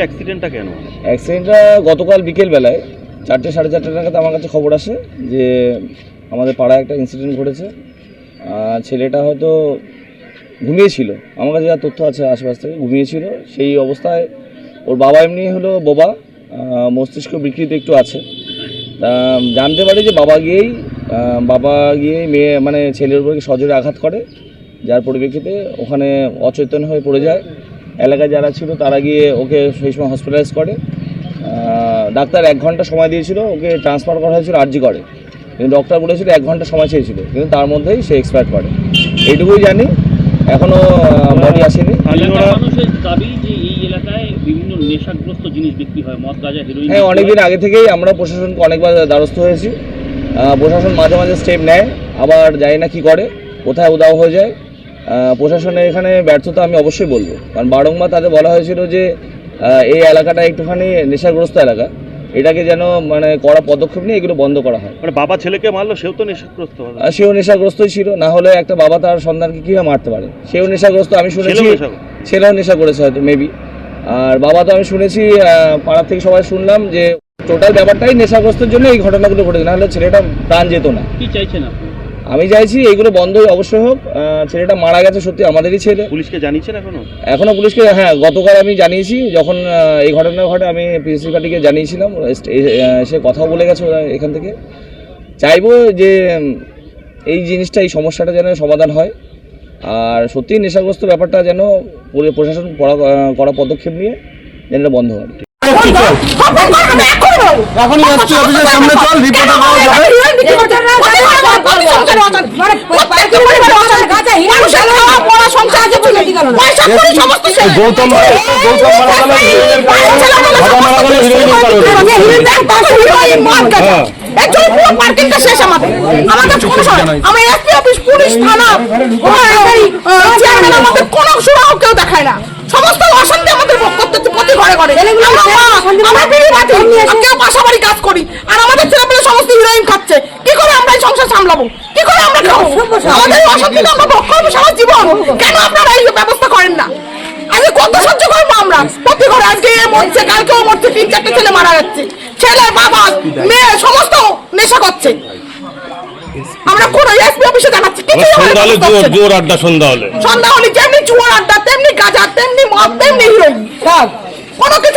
অ্যাক্সিডেন্টটা কেন? অ্যাক্সিডেন্টটা গতকাল বিকেল বেলায় চারটে, সাড়ে চারটে নাগাদ আমার কাছে খবর আসে যে আমাদের পাড়ায় একটা ইনসিডেন্ট ঘটেছে। ছেলেটা হয়তো ঘুমিয়েছিল। আমার কাছে যা তথ্য আছে আশেপাশ থেকে, ঘুমিয়েছিল। সেই অবস্থায় ওর বাবা এমনি হলো বোবা মস্তিষ্ক বিকৃতি একটু আছে। তা জানতে পারি যে বাবা গিয়েই বাবা গিয়েই মেয়ে মানে ছেলের উপরে সজোরে আঘাত করে, যার পরিপ্রেক্ষিতে ওখানে অচেতন হয়ে পড়ে যায়। এলাকায় যারা ছিল তারা গিয়ে ওকে সেই সময় হসপিটালাইজ করে। ডাক্তার এক ঘণ্টা সময় দিয়েছিল ওকে ট্রান্সফার করা হয়েছিল আরজি করে। কিন্তু ডক্টর বলেছিল এক ঘণ্টা সময় চেয়েছিল কিন্তু তার মধ্যেই সে এক্সপায়ার করে। এইটুকুই জানি এখনও বডি আসেনি। হয় হ্যাঁ অনেকদিন আগে থেকেই আমরা প্রশাসনকে অনেকবার দ্বারস্থ হয়েছি। প্রশাসন মাঝে মাঝে স্টেপ নেয় আবার জানি না কি করে কোথায় উদাও হয়ে যায়। প্রশাসনের এখানে ব্যর্থতা আমি অবশ্যই বলব। কারণ বারংবার তাদের বলা হয়েছিল যে এই এলাকাটা একটুখানি নেশাগ্রস্ত এলাকা। এটাকে যেন মানে কড়া পদক্ষেপ নিয়ে এগুলো বন্ধ করা হয়। মানে বাবা ছেলেকে মারলো সেও তো নেশাগ্রস্ত সেও নেশাগ্রস্তই ছিল। না হলে একটা বাবা তার সন্তানকে কীভাবে মারতে পারে? সেও নেশাগ্রস্ত আমি শুনেছি ছেলেও নেশা করেছে হয়তো মেবি আর বাবা তো আমি শুনেছি আহ, পাড়ার থেকে সবাই শুনলাম যে টোটাল ব্যাপারটাই নেশাগ্রস্তের জন্য এই ঘটনাগুলো ঘটেছে। না হলে ছেলেটা প্রাণ যেত না। কি চাইছেন আপনি? আমি চাইছি এইগুলো বন্ধ অবশ্যই হোক ছেলেটা মারা গেছে সত্যি আমাদেরই ছেলে পুলিশকে জানিয়েছেন এখনও এখনও পুলিশকে হ্যাঁ গতকাল আমি জানিয়েছি যখন এই ঘটনা ঘটে আমি পিএসসি পার্টিকে জানিয়েছিলাম সে কথাও বলে গেছে ওরা এখান থেকে চাইব যে এই জিনিসটা এই সমস্যাটা যেন সমাধান হয় আর সত্যি নেশাগ্রস্ত ব্যাপারটা যেন প্রশাসন করা পদক্ষেপ নিয়ে যেন এটা বন্ধ হয় এখনই এসপি অফিসের সামনে চল রিপোর্টার পাওয়া যাবে গৌতম বাবা মারা গেল হিরোইনের কারণে সমস্ত অশান্তি আমাদের করতে হচ্ছে প্রতি ঘরে ঘরে আমরা বিড়ি বাটি, কেউ বাসা কাজ করি। আর আমাদের ছেলেপেলে সমস্ত হিরোইন খাচ্ছে। কি করে আমরা এই সংসার সামলাবো? কি করে আমরা খাব? আমাদের এই আমরা ভোগ করব সারা জীবন। কেন আপনারা এই ব্যবস্থা করেন না? আজকে কত সহ্য করব আমরা? প্রতি ঘরে আজকে এ মরছে কালকেও মরছে তিন চারটে ছেলে মারা যাচ্ছে। ছেলে বাবা মেয়ে সমস্ত নেশা করছে। আমরা কোন এসপি অফিসে জানাচ্ছি কিছু সন্ধ্যা হলে জোর জোর আড্ডা সন্ধ্যা হলে। সন্ধ্যা হলে যেমনি জুয়ার আড্ডা তেমনি গাঁজা তেমনি মদ তেমনি হিরোইন। কোনো কিছু